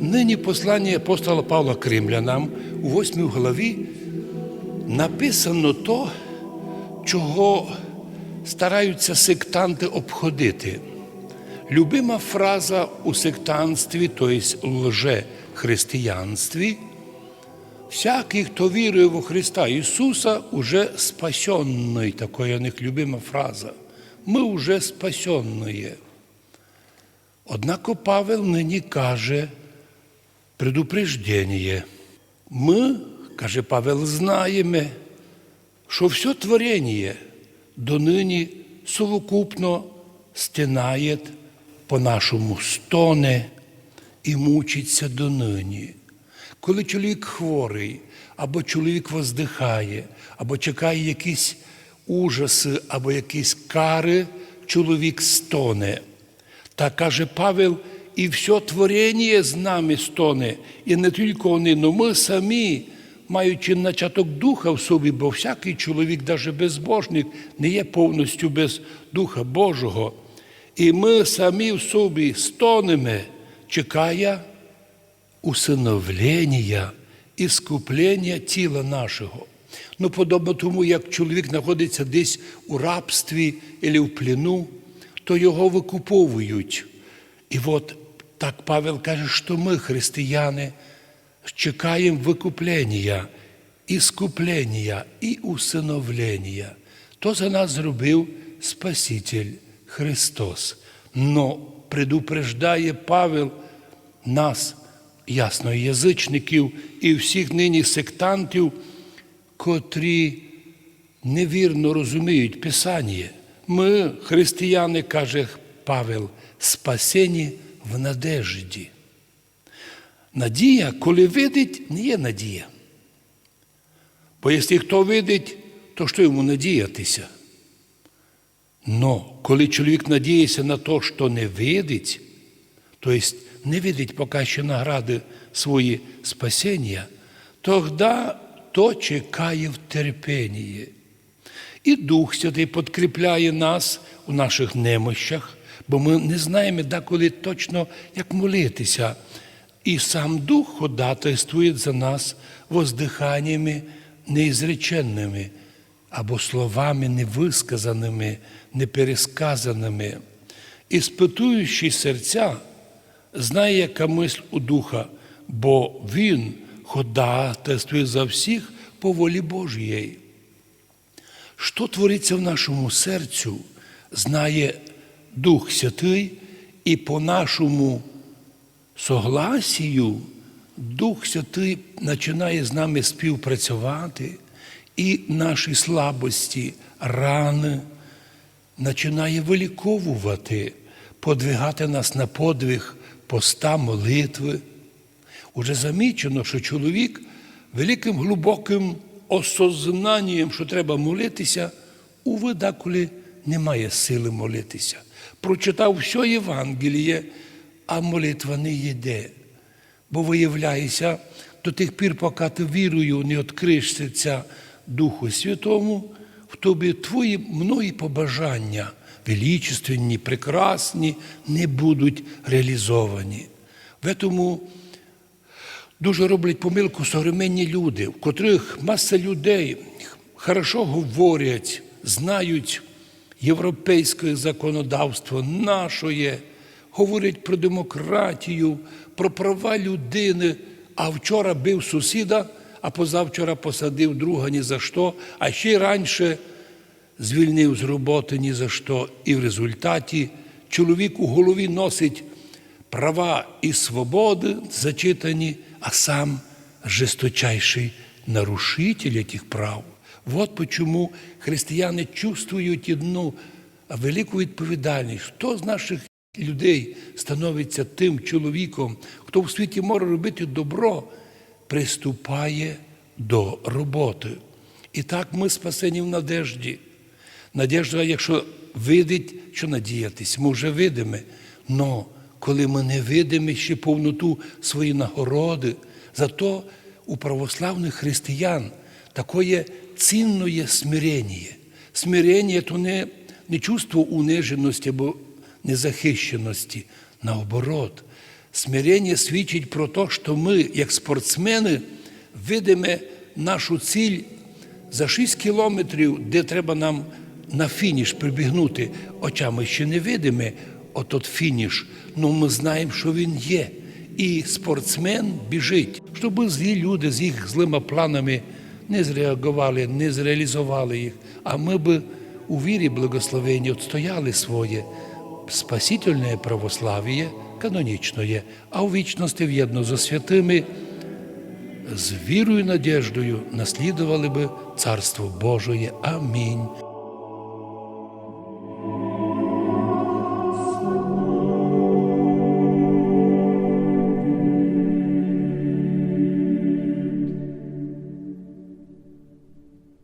Нині послання апостола Павла Кримлянам у восьмій главі написано то, чого стараються сектанти обходити. Любима фраза у сектантстві, тобто лже-християнстві, всякий, хто вірує во Христа Ісуса, уже спасенний. Такая у них любима фраза. Ми уже спасенні. Однако Павел нині каже предупреждення. Ми, каже Павел, знаємо, що все творення донині совокупно стинає по-нашому стоне і мучиться донині. Коли чоловік хворий, або чоловік воздихає, або чекає якісь ужаси, або якісь кари, чоловік стоне. Та каже Павел, і все творення з нами стоне, і не тільки вони, але ми самі, маючи начаток духа в собі, бо всякий чоловік, навіть безбожник, не є повністю без Духа Божого. І ми самі в собі стонемо, чекає усиновлення і скуплення тіла нашого. Ну, подобно тому, як чоловік знаходиться десь у рабстві або в плену, то його викуповують. І от так Павел каже, що ми, християни, чекаємо викуплення, і скуплення, і усиновлення. То за нас зробив Спаситель Христос. Но предупреждає Павел нас, ясно, язичників і всіх нині сектантів, котрі невірно розуміють Писання. Ми, християни, каже Павел, спасені в надежді. Надія, коли видить, не є надія. Бо якщо хто видить, то що йому надіятися? Но коли чоловік надіється на те, що не видить, тобто не видить поки що награди свої спасіння, тоді то чекає в терпенні. І Дух Святий підкріпляє нас у наших немощах, бо ми не знаємо деколи точно, як молитися. І сам Дух ходатайствує за нас воздиханнями неізреченними або словами невисказаними, непересказаними. Іспитуючи серця, знає, яка мисль у Духа, бо Він ходатайствує за всіх по волі Божій. Що твориться в нашому серцю, знає Дух Святий, і по нашому согласію Дух Святий починає з нами співпрацювати, і наші слабості, рани починає виліковувати, подвигати нас на подвиг поста молитви. Уже замічено, що чоловік великим глибоким осознанням, що треба молитися, уви деколи немає сили молитися. Прочитав все Євангеліє, а молитва не йде. Бо виявляється, до тих пір, поки ти вірою не відкриєш серця Духу Святому, в тобі твої многі побажання, величественні, прекрасні, не будуть реалізовані. В тому дуже роблять помилку современні люди, в котрих маса людей хорошо говорять, знають європейське законодавство, нашоє, говорять про демократію, про права людини, а вчора бив сусіда, а позавчора посадив друга ні за що, а ще й раніше звільнив з роботи ні за що. І в результаті чоловік у голові носить права і свободи зачитані, а сам жесточайший нарушитель этих прав. Вот почему християни чувствують одну велику відповідальність. Хто з наших людей становиться тим чоловіком, хто в світі може робити добро, приступає до роботи. І так ми спасені в надежді. Надежда, якщо видить, що надіятись, ми вже видимо. Но коли ми не видимо ще повноту свої нагороди, зато у православних християн такое цінне смирення. Смирення то не, не чувство униженості або незахищеності, наоборот, Смирення свідчить про те, що ми, як спортсмени, видимо нашу ціль за 6 кілометрів, де треба нам на фініш прибігнути. Очами ще не видимо отот фініш, але ми знаємо, що він є. І спортсмен біжить, щоб злі люди з їх злими планами не зреагували, не зреалізували їх. А ми би у вірі благословенні відстояли своє спасительне православ'я, канонічне, а у вічності в'єдно зі святими з вірою і надіждою наслідували би Царство Божоє. Амінь.